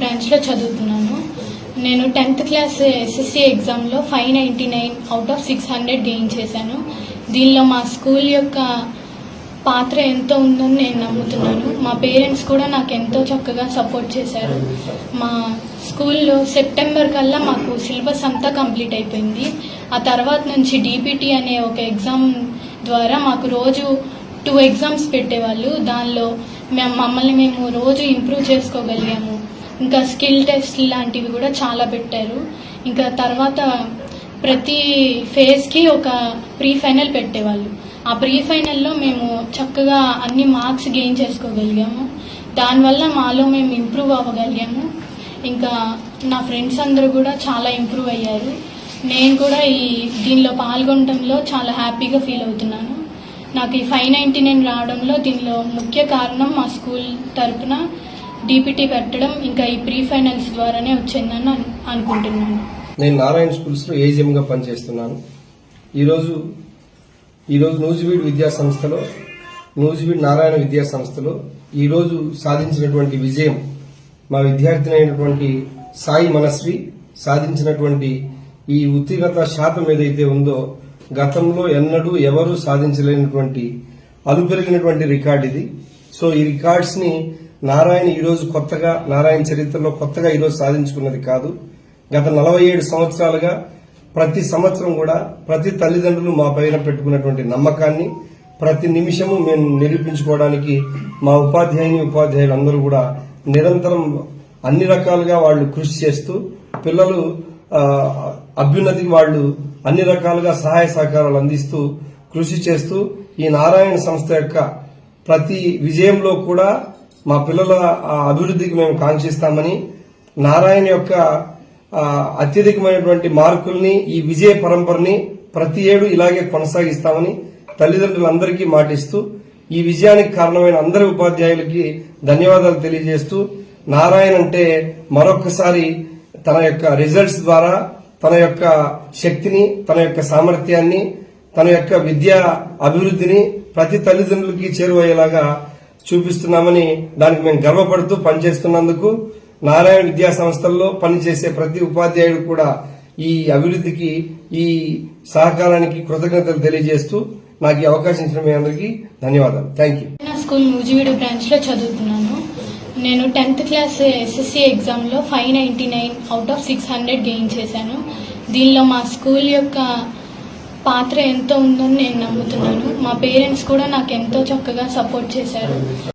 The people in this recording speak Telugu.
బ్రాంచ్లో చదువుతున్నాను. నేను టెన్త్ క్లాస్ ఎస్ఎస్సి ఎగ్జామ్లో five ninety nine out of six hundred gain చేశాను. దీనిలో మా స్కూల్ యొక్క పాత్ర ఎంతో ఉందని నేను నమ్ముతున్నాను. మా పేరెంట్స్ కూడా నాకు ఎంతో చక్కగా సపోర్ట్ చేశారు. మా స్కూల్లో సెప్టెంబర్ కల్లా మాకు సిలబస్ అంతా కంప్లీట్ అయిపోయింది. ఆ తర్వాత నుంచి డీపీటీ అనే ఒక ఎగ్జామ్ ద్వారా మాకు రోజు టూ ఎగ్జామ్స్ పెట్టేవాళ్ళు. దానిలో మేము మమ్మల్ని మేము రోజు ఇంప్రూవ్ చేసుకోగలిగాము. ఇంకా స్కిల్ టెస్ట్ లాంటివి కూడా చాలా పెట్టారు. ఇంకా తర్వాత ప్రతి ఫేజ్కి ఒక ప్రీ ఫైనల్ పెట్టేవాళ్ళు. ఆ ప్రీ ఫైనల్లో మేము చక్కగా అన్ని మార్క్స్ గెయిన్ చేసుకోగలిగాము. దానివల్ల మాలో మేము ఇంప్రూవ్ అవ్వగలిగాము. ఇంకా నా ఫ్రెండ్స్ అందరూ కూడా చాలా ఇంప్రూవ్ అయ్యారు. నేను కూడా ఈ దీనిలో పాల్గొనడంలో చాలా హ్యాపీగా ఫీల్ అవుతున్నాను. నాకు ఈ ఫైవ్ నైంటీ నైన్ రావడంలో దీనిలో ముఖ్య కారణం మా స్కూల్ తరపున డీపీటీ పెట్టడం ఇంకా ఈ ప్రీ ఫైనల్స్ ద్వారానే వచ్చిందని అనుకుంటున్నాను. నేను నారాయణ స్కూల్స్లో ఏజిఎంగా పనిచేస్తున్నాను. ఈరోజు ఈరోజు నూజివీడ్ విద్యా సంస్థలో నూజివీడ్ నారాయణ విద్యా సంస్థలో ఈరోజు సాధించినటువంటి విజయం మా విద్యార్థిని అయినటువంటి సాయి మనశ్రీ సాధించినటువంటి ఈ ఉత్తీర్ణత శాతం ఏదైతే ఉందో గతంలో ఎన్నడూ ఎవరూ సాధించలేనటువంటి అలుపెరిగినటువంటి రికార్డ్ ఇది. సో ఈ రికార్డ్స్ని నారాయణ ఈరోజు కొత్తగా నారాయణ చరిత్రలో కొత్తగా ఈరోజు సాధించుకున్నది కాదు. గత నలభై ఏడు సంవత్సరాలుగా ప్రతి సంవత్సరం కూడా ప్రతి తల్లిదండ్రులు మా పైన పెట్టుకున్నటువంటి నమ్మకాన్ని ప్రతి నిమిషము మేము నిరూపించుకోవడానికి మా ఉపాధ్యాయుని ఉపాధ్యాయులు అందరూ కూడా నిరంతరం అన్ని రకాలుగా వాళ్ళు కృషి చేస్తూ పిల్లలు అభ్యున్నతికి వాళ్ళు అన్ని రకాలుగా సహాయ సహకారాలు అందిస్తూ కృషి చేస్తూ ఈ నారాయణ సంస్థ యొక్క ప్రతి విజయంలో కూడా మా పిల్లల ఆ, అభివృద్ధికి మేము కాంక్షిస్తామని నారాయణ యొక్క అత్యధికమైనటువంటి మార్కుల్ని ఈ విజయ పరంపరని ప్రతి ఏడు ఇలాగే కొనసాగిస్తామని తల్లిదండ్రులందరికీ మాటిస్తూ ఈ విజయానికి కారణమైన అందరి ఉపాధ్యాయులకి ధన్యవాదాలు తెలియజేస్తూ నారాయణ అంటే మరొక్కసారి తన యొక్క రిజల్ట్స్ ద్వారా తన యొక్క శక్తిని తన యొక్క సామర్థ్యాన్ని తన యొక్క విద్యా అభివృద్ధిని ప్రతి తల్లిదండ్రులకి చేరువయ్యేలాగా చూపిస్తున్నామని దానికి మేము గర్వపడుతూ పనిచేస్తున్నందుకు నారాయణ విద్యా సంస్థల్లో పనిచేసే ప్రతి ఉపాధ్యాయుడు కూడా ఈ అభివృద్ధికి ఈ సహకారానికి కృతజ్ఞతలు తెలియజేస్తూ నాకు ఈ అవకాశం ఇచ్చిన మీ అందరికీ ధన్యవాదాలు. థ్యాంక్ యూ నా స్కూల్ నూజివీడు బ్రాంచ్లో చదువుతున్నాను. నేను టెన్త్ క్లాస్ ఎస్ఎస్సి ఎగ్జామ్లో five ninety nine out of six hundred gain చేశాను. దీనిలో మా స్కూల్ యొక్క పాత్ర ఎంతో ఉందని నేను నమ్ముతున్నాను. మా పేరెంట్స్ కూడా నాకు ఎంతో చక్కగా సపోర్ట్ చేశారు.